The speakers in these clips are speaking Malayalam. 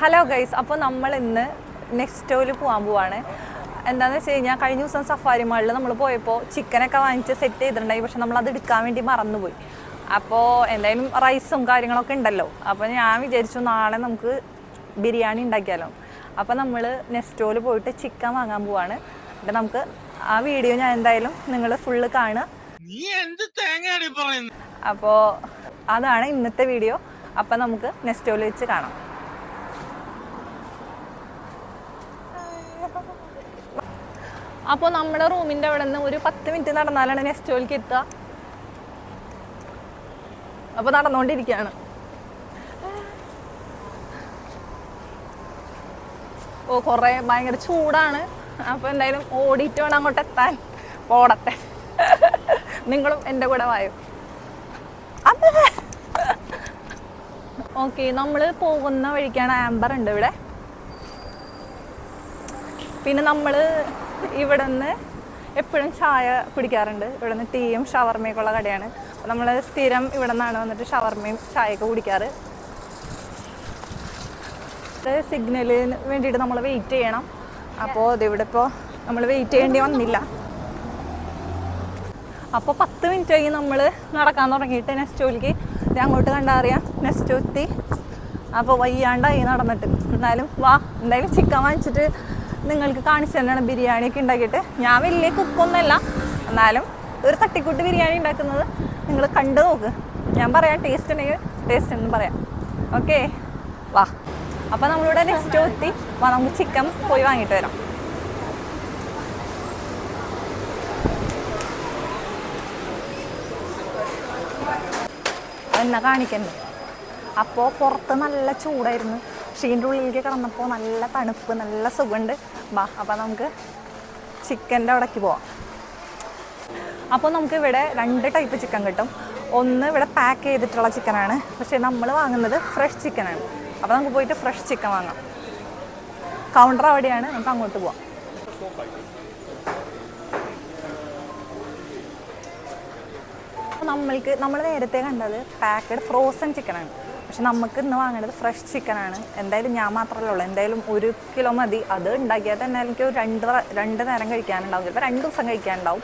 ഹലോ ഗൈസ് അപ്പോൾ നമ്മൾ ഇന്ന് നെക്സ്റ്റോയിൽ പോകാൻ പോവാണ്. എന്താണെന്ന് വെച്ച് കഴിഞ്ഞാൽ കഴിഞ്ഞ ദിവസം സഫാരി മാളിൽ നമ്മൾ പോയപ്പോൾ ചിക്കനൊക്കെ വാങ്ങിച്ച് സെറ്റ് ചെയ്തിട്ടുണ്ടായി. പക്ഷെ നമ്മൾ അത് എടുക്കാൻ വേണ്ടി മറന്നുപോയി. അപ്പോൾ എന്തായാലും റൈസും കാര്യങ്ങളൊക്കെ ഉണ്ടല്ലോ. അപ്പോൾ ഞാൻ വിചാരിച്ചു നാളെ നമുക്ക് ബിരിയാണി ഉണ്ടാക്കിയാലോ. അപ്പോൾ നമ്മൾ നെക്സ്റ്റോയിൽ പോയിട്ട് ചിക്കൻ വാങ്ങാൻ പോവാണ്. എന്നിട്ട് നമുക്ക് ആ വീഡിയോ ഞാൻ എന്തായാലും നിങ്ങൾ ഫുള്ള് കാണുക. അപ്പോൾ അതാണ് ഇന്നത്തെ വീഡിയോ അപ്പോൾ നമുക്ക് നെക്സ്റ്റോയിൽ വെച്ച് കാണാം. അപ്പോൾ നമ്മുടെ റൂമിന്റെ അവിടെ നിന്ന് ഒരു പത്ത് മിനിറ്റ് നടന്നാലാണ് നെക്സ്റ്റ് വേൾക്ക് എത്തുക. അപ്പോൾ നടന്നുകൊണ്ടിരിക്കുകയാണ് ഓ കുറേ ഭയങ്കര ചൂടാണ്. അപ്പോൾ എന്തായാലും ഓടിയിട്ട് വേണം അങ്ങോട്ട് എത്താൻ. ഓടട്ടെ. നിങ്ങളും എന്റെ കൂടെ വായോ. ഓക്കെ നമ്മൾ പോകുന്ന വഴിക്കാണ് ആംബർ ഉണ്ട് ഇവിടെ. പിന്നെ നമ്മൾ ഇവിടെ നിന്ന് എപ്പോഴും ചായ കുടിക്കാറുണ്ട്. ഇവിടെ നിന്ന് ടീയും ഷവർമയൊക്കെ ഉള്ള കടയാണ്. അപ്പോൾ നമ്മൾ സ്ഥിരം ഇവിടെ നിന്നാണ് വന്നിട്ട് ഷവർമയും ചായയൊക്കെ കുടിക്കാറ്. സിഗ്നലിന് വേണ്ടിയിട്ട് നമ്മൾ വെയിറ്റ് ചെയ്യണം. അപ്പോൾ ഇതിവിടെ ഇപ്പോൾ നമ്മൾ വെയിറ്റ് ചെയ്യേണ്ടി വന്നില്ല. അപ്പോൾ പത്ത് മിനിറ്റ് ആയി നമ്മൾ നടക്കാൻ തുടങ്ങിയിട്ട് നെക്സ്റ്റോയിലേക്ക് ഇത് അങ്ങോട്ട് കണ്ടാൽ അറിയാം? നെക്സ്റ്റ് എത്തി അപ്പോൾ വയ്യാണ്ടായി നടന്നിട്ട്. എന്നാലും വാ എന്തായാലും ചിക്കൻ വാങ്ങിച്ചിട്ട് നിങ്ങൾക്ക് കാണിച്ചു തന്നെയാണ് ബിരിയാണിയൊക്കെ ഉണ്ടാക്കിയിട്ട്. ഞാൻ വലിയ കുക്കൊന്നുമല്ല എന്നാലും ഒരു തട്ടിക്കൂട്ട് ബിരിയാണി ഉണ്ടാക്കുന്നത് നിങ്ങൾ കണ്ടു നോക്ക്. ഞാൻ പറയാം ടേസ്റ്റ് ഉണ്ടെങ്കിൽ ടേസ്റ്റ് എന്ന് പറയാം. ഓക്കെ വാ. അപ്പം നമ്മളിവിടെ നെക്സ്റ്റ് എത്തി വാ നമുക്ക് ചിക്കൻ പോയി വാങ്ങിയിട്ട് വരാം. എന്നാ കാണിക്കണ്ടേ അപ്പോൾ പുറത്ത് നല്ല ചൂടായിരുന്നു. ഇതിന്റെ ഉള്ളിലേക്ക് കടന്നപ്പോൾ നല്ല തണുപ്പ് നല്ല സുഖമുണ്ട്. ബാ അപ്പോൾ നമുക്ക് ചിക്കന്റെ അവിടേക്ക് പോവാം. അപ്പോൾ നമുക്ക് ഇവിടെ രണ്ട് ടൈപ്പ് ചിക്കൻ കിട്ടും. ഒന്ന് ഇവിടെ പാക്ക് ചെയ്തിട്ടുള്ള ചിക്കനാണ് പക്ഷേ നമ്മൾ വാങ്ങുന്നത് ഫ്രഷ് ചിക്കനാണ് അപ്പോൾ നമുക്ക് പോയിട്ട് ഫ്രഷ് ചിക്കൻ വാങ്ങാം. കൗണ്ടർ അവിടെയാണ്. നമുക്ക് അങ്ങോട്ട് പോവാം. നമ്മൾക്ക് നമ്മൾ നേരത്തെ കണ്ടത് പാക്കഡ് ഫ്രോസൺ ചിക്കനാണ് പക്ഷെ നമുക്ക് ഇന്ന് വാങ്ങേണ്ടത് ഫ്രഷ് ചിക്കനാണ് എന്തായാലും ഞാൻ മാത്രമല്ല ഉള്ളൂ. എന്തായാലും ഒരു കിലോ മതി. അത് ഉണ്ടാക്കിയാൽ തന്നെ എനിക്ക് രണ്ട് രണ്ട് നേരം കഴിക്കാനുണ്ടാവും. ചിലപ്പോൾ രണ്ട് ദിവസം കഴിക്കാനുണ്ടാവും.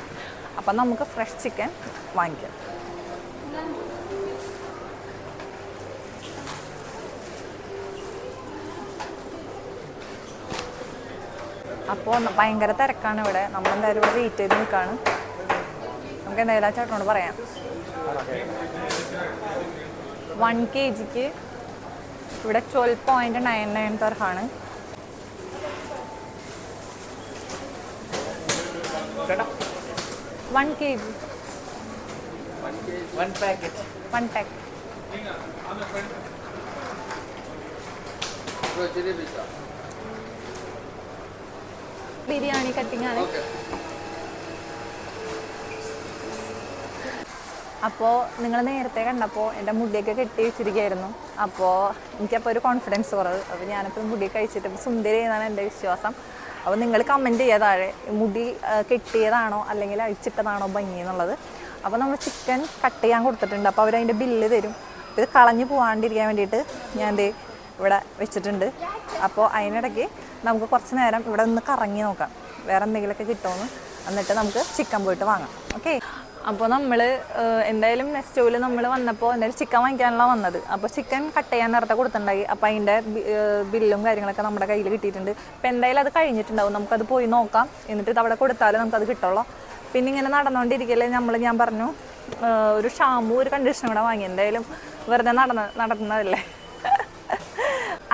അപ്പം നമുക്ക് ഫ്രഷ് ചിക്കൻ വാങ്ങിക്കാം. അപ്പോൾ ഭയങ്കര തിരക്കാണ് ഇവിടെ. നമ്മളെന്തായാലും ഇവിടെ വെയിറ്റ് ചെയ്ത് നിൽക്കുകയാണ് നമുക്ക് എന്തായാലും ആ ചേട്ടനോട് പറയാം. വൺ കെ ജിക്ക് ഇവിടെ twelve point nine nine തർഹാണ് one K G. One packet. One packet biryani cutting അപ്പോൾ നിങ്ങൾ നേരത്തെ കണ്ടപ്പോൾ എന്റെ മുടിയൊക്കെ കെട്ടി വെച്ചിരിക്കുകയായിരുന്നു. അപ്പോൾ എനിക്കപ്പോൾ ഒരു കോൺഫിഡൻസ് കുറവ്. അപ്പോൾ ഞാനിപ്പോൾ മുടി കഴിച്ചിട്ട് സുന്ദരി എന്നാണ് എന്റെ വിശ്വാസം. അപ്പോൾ നിങ്ങൾ കമന്റ് ചെയ്യുക താഴെ മുടി കെട്ടിയതാണോ അല്ലെങ്കിൽ അഴിച്ചിട്ടതാണോ ഭംഗി എന്നുള്ളത്. അപ്പോൾ നമ്മൾ ചിക്കൻ കട്ട് ചെയ്യാൻ കൊടുത്തിട്ടുണ്ട്. അപ്പോൾ അവരതിന്റെ ബില്ല് തരും. ഇത് കളഞ്ഞു പോകാണ്ടിരിക്കാൻ വേണ്ടിയിട്ട് ഞാൻ ദേ ഇവിടെ വെച്ചിട്ടുണ്ട്. അപ്പോൾ അതിനിടയ്ക്ക് നമുക്ക് കുറച്ച് നേരം ഇവിടെ നിന്ന് കറങ്ങി നോക്കാം. വേറെ എന്തെങ്കിലുമൊക്കെ കിട്ടുമെന്ന്. എന്നിട്ട് നമുക്ക് ചിക്കൻ പോയിട്ട് വാങ്ങാം. ഓക്കെ അപ്പോൾ നമ്മൾ എന്തായാലും നെക്സ്റ്റ് നെക്സ്റ്റോയിൽ നമ്മൾ വന്നപ്പോൾ എന്തായാലും ചിക്കൻ വാങ്ങിക്കാനുള്ള വന്നത്. അപ്പോൾ ചിക്കൻ കട്ട് ചെയ്യാൻ നേരത്തെ കൊടുത്തിട്ടുണ്ടായി. അപ്പോൾ അതിന്റെ ബില്ലും കാര്യങ്ങളൊക്കെ നമ്മുടെ കയ്യിൽ കിട്ടിയിട്ടുണ്ട്. അപ്പോൾ എന്തായാലും അത് കഴിഞ്ഞിട്ടുണ്ടാവും. നമുക്കത് പോയി നോക്കാം. എന്നിട്ട് ഇത് അവിടെ കൊടുത്താലേ നമുക്കത് കിട്ടുള്ളൂ പിന്നെ ഇങ്ങനെ നടന്നുകൊണ്ടിരിക്കല്ലേ നമ്മൾ ഞാൻ പറഞ്ഞു ഒരു ഷാമ്പു ഒരു കണ്ടീഷണർ കൂടെ വാങ്ങി. എന്തായാലും വെറുതെ നടന്ന നടന്നതല്ലേ?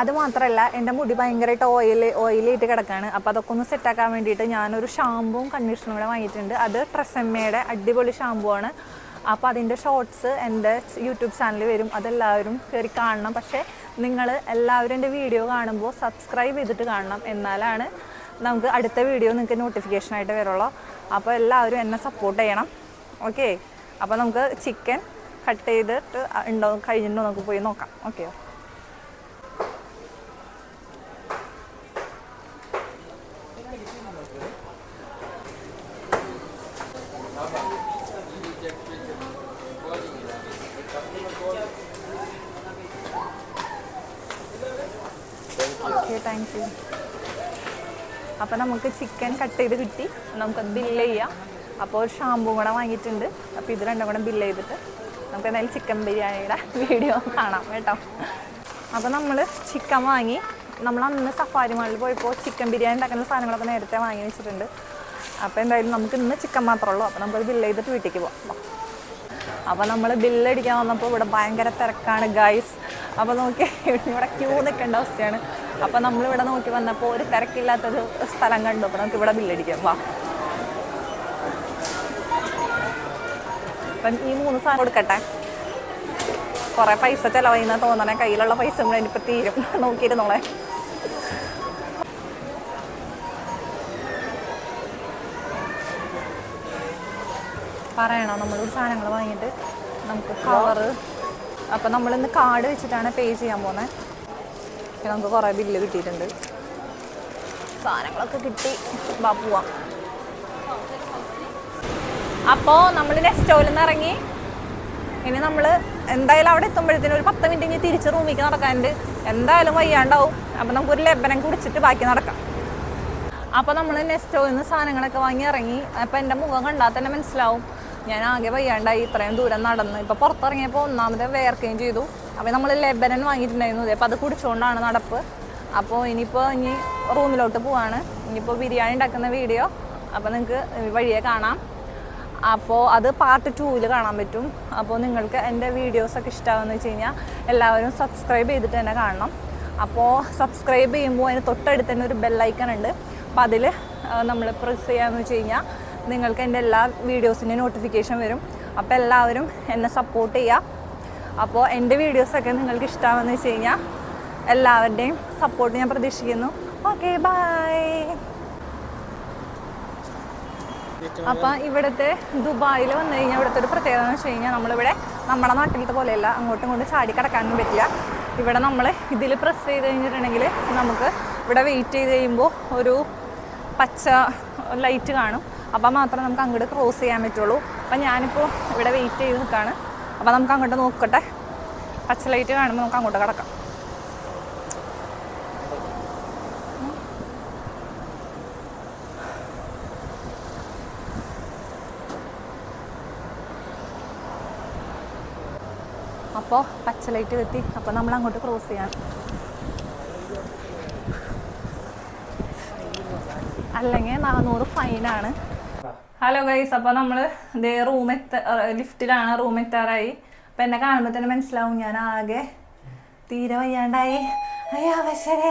അത് മാത്രമല്ല എന്റെ മുടി ഭയങ്കരമായിട്ട് ഓയിൽ ഓയിലായിട്ട് കിടക്കാണ്. അപ്പോൾ അതൊക്കെ ഒന്ന് സെറ്റാക്കാൻ വേണ്ടിയിട്ട് ഞാനൊരു ഷാമ്പുവും കണ്ടീഷണറും കൂടെ വാങ്ങിയിട്ടുണ്ട്. അത് ട്രസമ്മയുടെ അടിപൊളി ഷാമ്പു ആണ്. അപ്പോൾ അതിന്റെ ഷോർട്സ് എന്റെ യൂട്യൂബ് ചാനലിൽ വരും. അതെല്ലാവരും കയറി കാണണം. പക്ഷേ നിങ്ങൾ എല്ലാവരും എന്റെ വീഡിയോ കാണുമ്പോൾ സബ്സ്ക്രൈബ് ചെയ്തിട്ട് കാണണം. എന്നാലാണ് നമുക്ക് അടുത്ത വീഡിയോ നിങ്ങൾക്ക് നോട്ടിഫിക്കേഷനായിട്ട് വരുള്ളൂ. അപ്പോൾ എല്ലാവരും എന്നെ സപ്പോർട്ട് ചെയ്യണം. ഓക്കെ അപ്പോൾ നമുക്ക് ചിക്കൻ കട്ട് ചെയ്തിട്ട് ഉണ്ടോ കഴിഞ്ഞിട്ടുണ്ടോ? നമുക്ക് പോയി നോക്കാം. ഓക്കെ ഓക്കെ താങ്ക് യു നമുക്ക് ചിക്കൻ കട്ട് ചെയ്ത് കിട്ടി. നമുക്കത് ബില്ല് ചെയ്യാം. അപ്പോൾ ഒരു ഷാമ്പൂ കൂടെ വാങ്ങിയിട്ടുണ്ട്. അപ്പോൾ ഇത് രണ്ടും കൂടെ ബില്ല് ചെയ്തിട്ട് നമുക്ക് എന്തായാലും ചിക്കൻ ബിരിയാണിയുടെ വീഡിയോ കാണാം കേട്ടോ. അപ്പോൾ നമ്മൾ ചിക്കൻ വാങ്ങി. നമ്മൾ അന്ന് സഫാരി മാളിൽ പോയപ്പോൾ ചിക്കൻ ബിരിയാണി ഉണ്ടാക്കുന്ന സാധനങ്ങളൊക്കെ നേരത്തെ വാങ്ങി വെച്ചിട്ടുണ്ട്. അപ്പോൾ എന്തായാലും നമുക്ക് ഇന്ന് ചിക്കൻ മാത്രമേ ഉള്ളൂ. അപ്പോൾ നമുക്കത് ബില്ല് ചെയ്തിട്ട് വീട്ടിലേക്ക് പോകാം. അപ്പോൾ നമ്മൾ ബില്ലടിക്കാൻ വന്നപ്പോൾ ഇവിടെ ഭയങ്കര തിരക്കാണ് ഗൈസ് അപ്പോൾ നോക്കി ഇവിടെ ക്യൂ നിൽക്കേണ്ട അവസ്ഥയാണ്. അപ്പോൾ നമ്മളിവിടെ നോക്കി വന്നപ്പോൾ ഒരു തിരക്കില്ലാത്തൊരു സ്ഥലം കണ്ടു. അപ്പോൾ നമുക്ക് ഇവിടെ ബില്ലടിക്കാം വാ. അപ്പം ഈ മൂന്ന് സാധനം കൊടുക്കട്ടെ. കുറേ പൈസ ചിലവായിന്നാ തോന്നണേ. കയ്യിലുള്ള പൈസ കൂടെ ഇനിയിപ്പോൾ തീരും. നോക്കിയിരുന്നോളെ. പറയണോ. നമ്മളൊരു സാധനങ്ങൾ വാങ്ങിയിട്ട് നമുക്ക് കവറ് അപ്പം നമ്മളിന്ന് കാർഡ് വെച്ചിട്ടാണ് പേ ചെയ്യാൻ പോകുന്നത് നമുക്ക് കുറേ ബില്ല് കിട്ടിയിട്ടുണ്ട്. സാധനങ്ങളൊക്കെ കിട്ടി. പോവാം. അപ്പോൾ നമ്മൾ നെസ്റ്റോയിൽ നിന്ന് ഇറങ്ങി. ഇനി നമ്മൾ എന്തായാലും അവിടെ എത്തുമ്പോഴത്തേനും ഒരു പത്ത് മിനിറ്റ് ഇനി തിരിച്ച് റൂമിലേക്ക് നടക്കാനുണ്ട്. എന്തായാലും വയ്യാണ്ടാവും. അപ്പം നമുക്കൊരു ലെബനം കുടിച്ചിട്ട് ബാക്കി നടക്കാം. അപ്പോൾ നമ്മൾ നെസ്റ്റോയിൽ നിന്ന് സാധനങ്ങളൊക്കെ വാങ്ങി ഇറങ്ങി. അപ്പോൾ എന്റെ മുഖം കണ്ടാൽ തന്നെ മനസ്സിലാവും. ഞാൻ ആകെ വയ്യാണ്ടായി ഇത്രയും ദൂരം നടന്ന്. ഇപ്പോൾ പുറത്തിറങ്ങിയപ്പോൾ ഒന്നാമത് വേർക്കുകയും ചെയ്തു. അപ്പോൾ നമ്മൾ ലെബനൻ വാങ്ങിയിട്ടുണ്ടായിരുന്നു. അപ്പോൾ അത് കുടിച്ചുകൊണ്ടാണ് നടപ്പ്. അപ്പോൾ ഇനിയിപ്പോൾ ഇനി റൂമിലോട്ട് പോവാണ്. ഇനിയിപ്പോൾ ബിരിയാണി ഉണ്ടാക്കുന്ന വീഡിയോ. അപ്പോൾ നിങ്ങൾക്ക് വഴിയെ കാണാം. അപ്പോൾ അത് പാർട്ട് ടൂവിൽ കാണാൻ പറ്റും. അപ്പോൾ നിങ്ങൾക്ക് എന്റെ വീഡിയോസൊക്കെ ഇഷ്ടമാകുമെന്ന് വെച്ച് കഴിഞ്ഞാൽ എല്ലാവരും സബ്സ്ക്രൈബ് ചെയ്തിട്ട് തന്നെ കാണണം. അപ്പോൾ സബ്സ്ക്രൈബ് ചെയ്യുമ്പോൾ അതിന് തൊട്ടടുത്ത് തന്നെ ഒരു ബെല്ലൈക്കൺ ഉണ്ട്. അപ്പോൾ അതിൽ നമ്മൾ പ്രസ് ചെയ്യാമെന്ന് വെച്ച് കഴിഞ്ഞാൽ നിങ്ങൾക്ക് എന്റെ എല്ലാ വീഡിയോസിന്റെ നോട്ടിഫിക്കേഷൻ വരും. അപ്പോൾ എല്ലാവരും എന്നെ സപ്പോർട്ട് ചെയ്യുക. അപ്പോൾ എന്റെ വീഡിയോസൊക്കെ നിങ്ങൾക്ക് ഇഷ്ടമാണെന്ന് വെച്ച് കഴിഞ്ഞാൽ എല്ലാവരുടെയും സപ്പോർട്ട് ഞാൻ പ്രതീക്ഷിക്കുന്നു. ഓക്കെ ബായ് അപ്പം ഇവിടുത്തെ ദുബായിൽ വന്നു കഴിഞ്ഞാൽ ഇവിടുത്തെ ഒരു പ്രത്യേകത എന്ന് വെച്ച് കഴിഞ്ഞാൽ നമ്മളിവിടെ നമ്മുടെ നാട്ടിലത്തെ പോലെയല്ല അങ്ങോട്ടും ഇങ്ങോട്ടും ചാടി കിടക്കാനും പറ്റില്ല. ഇവിടെ നമ്മൾ ഇതിൽ പ്രസ് ചെയ്ത് കഴിഞ്ഞിട്ടുണ്ടെങ്കിൽ നമുക്ക് ഇവിടെ വെയിറ്റ് ചെയ്ത് കഴിയുമ്പോൾ ഒരു പച്ച ലൈറ്റ് കാണും. അപ്പം മാത്രമേ നമുക്ക് അങ്ങോട്ട് ക്രോസ് ചെയ്യാൻ പറ്റുള്ളൂ. അപ്പം ഞാനിപ്പോൾ ഇവിടെ വെയിറ്റ് ചെയ്ത് നിൽക്കുകയാണ് അപ്പം നമുക്ക് അങ്ങോട്ട് നോക്കട്ടെ. പച്ച ലൈറ്റ് കാണുമ്പോൾ നമുക്ക് അങ്ങോട്ട് കിടക്കാം. അപ്പോൾ പച്ച ലൈറ്റ് കത്തി. അപ്പോൾ നമ്മൾ അങ്ങോട്ട് ക്രോസ് ചെയ്യാം. അല്ലെങ്കിൽ നാനൂറ് ഫൈനാണ് ഹലോ ഗൈസ് അപ്പോൾ നമ്മൾ ഇതേ റൂം എത്ത ലിഫ്റ്റിലാണ് റൂം എത്താറായി. അപ്പം എന്നെ കാണുമ്പോൾ തന്നെ മനസ്സിലാവും ഞാൻ ആകെ തീരെ വയ്യാണ്ടായി. അയ്യോ അവശരേ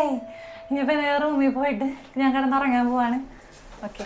ഇനിയിപ്പോൾ റൂമിൽ പോയിട്ട് ഞാൻ കിടന്നുറങ്ങാൻ പോവാണ്. ഓക്കെ